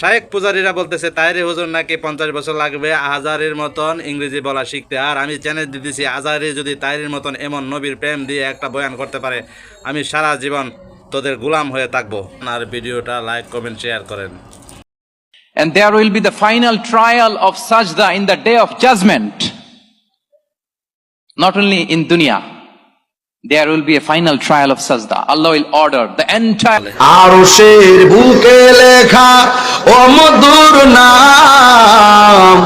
শায়েক পূজারীরা বলতেছে তাইরে হুজুর নাকি পঞ্চাশ বছর লাগবে আজারের মতন ইংরেজি বলা শিখতে? আর আমি চ্যালেঞ্জ দিতেছি আজারে যদি তাইরের মতন এমন নবীর প্রেম দিয়ে একটা বয়ান করতে পারে আমি সারা জীবন তোদের গোলাম হয়ে থাকব। আর ভিডিওটা লাইক কমেন্ট শেয়ার করেন। And there will be the final trial of sajda in the day of judgment. Not only in dunya, there will be a final trial of sajda. Allah will order the entire আরশের বুকে লেখা ও মধুর নাম,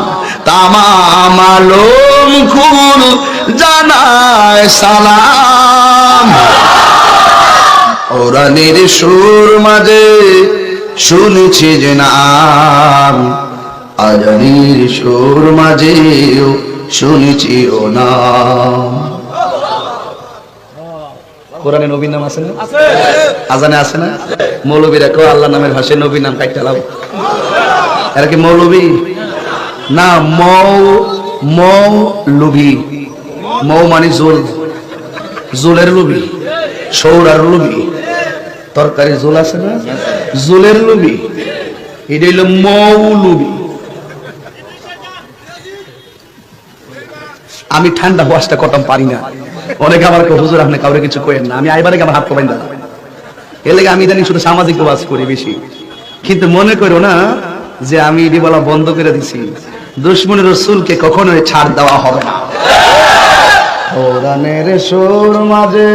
তামাম আলম খুল জানায় সালাম ওরানের সুর মাঝে শুনেছি যে নাম, আজানির সুর মাঝেও শুনেছি ও নাম কোরআনে নবীর নাম আছে না? আজানে আছে না? মৌলবীরা কেউ আল্লাহ নামের ভাষায় নবীর নাম কাটতে লাভ এরা কি মৌলবী? না মৌ মৌ লুবি মৌ মানে জোল। জোলের লুবি। সৌরার লুবি। তরকারি জোল আছে না? জোলের লুবি। এটা হইল মৌ লুবি আমি ঠান্ডা বয়সটা কটম পারি না। অনেকে আমার হুজুর, আপনি কাউরে কিছু করেন না। আমি আইবারে আমার হাত কমাই না এর আমি ইদানিং শুধু সামাজিক ওয়াজ করি বেশি। কিন্তু মনে করো না যে আমি বলা বন্ধ করে দিছি। দুশ্মনের রসুলকে কখনোই ছাড় দেওয়া হবে না। মাঝে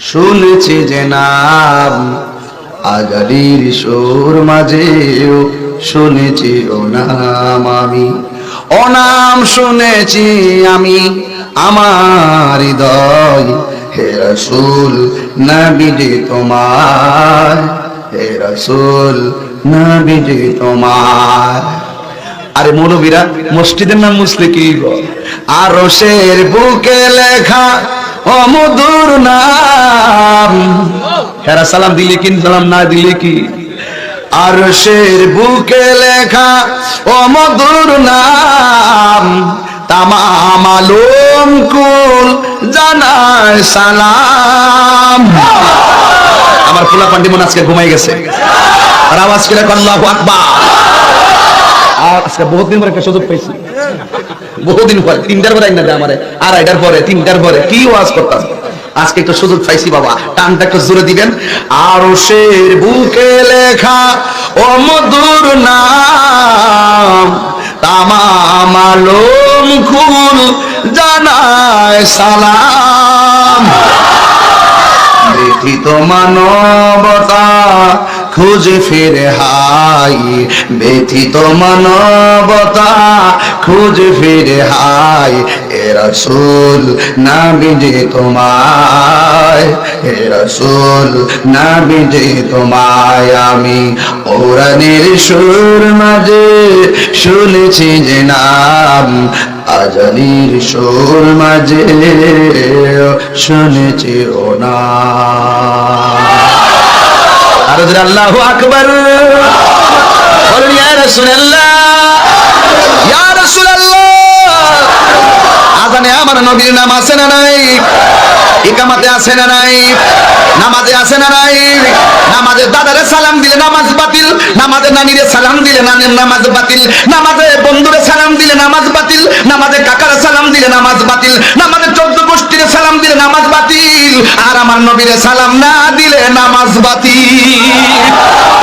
শুনেছি যে নাম আজারির সুর মাঝেও শুনেছি ও নাম আমি। অনাম শুনেছি আমি। আমার হৃদয়, হে রসুল, নবীজি তোমার, হে রসুল, নবীজি তোমার। আরে মৌলবীরা, মসজিদের নাম মুসলে কি আর রসের বুকে লেখা ও মধুর নাম। হেরা সালাম দিলে কি, সালাম না দিলে কি? আর বুকে লেখা ও মধুর নাম। কুল সালাম। আমার ফুলা পান্ডি মনে আজকে ঘুমাই গেছে। বহুদিন পরে সুযোগ পাইছি। বহুদিন পরে, তিনটার পরে না আমারে। আর আইটার পরে, তিনটার পরে, কি ওয়াজ করতাম আজকে একটু সুযোগ পাইছি বাবা, টানটা একটু জোরে দিবেন। আর শের বুকে লেখা, ও মধুর নাম, তামাম খুল জানায় সালাম। ব্যথিত মানবতা খুঁজে ফিরে হাই। ব্যথিত মানবতা খুঁজে ফিরে হাই। এ রসুল না বিজে তোমায়, এ রসুল না বিজে তোমায়। আমি ওরানের সুর মাঝে শুনেছি যে নাম আজানির সুর মাঝে শুনেছি ও না। আল্লাহু আকবার। আজানে আমার নবীর নাম আছে না নাই? ইকামাতে আছে না নাই? নামাজে আছে না নাই? নামাজে দাদারে সালাম দিলে নামাজ বাতিল, নামাজে নানিরে সালাম দিলে নানির নামাজ বাতিল, নামাজে বন্ধুরে সালাম দিলে নামাজ বাতিল, নামাজে কাকারে সালাম দিলে নামাজ বাতিল, নামাজে চোদ্দ গোষ্ঠীরে সালাম দিলে নামাজ বাতিল, আর আমার নবীরে সালাম না দিলে নামাজ বাতিল।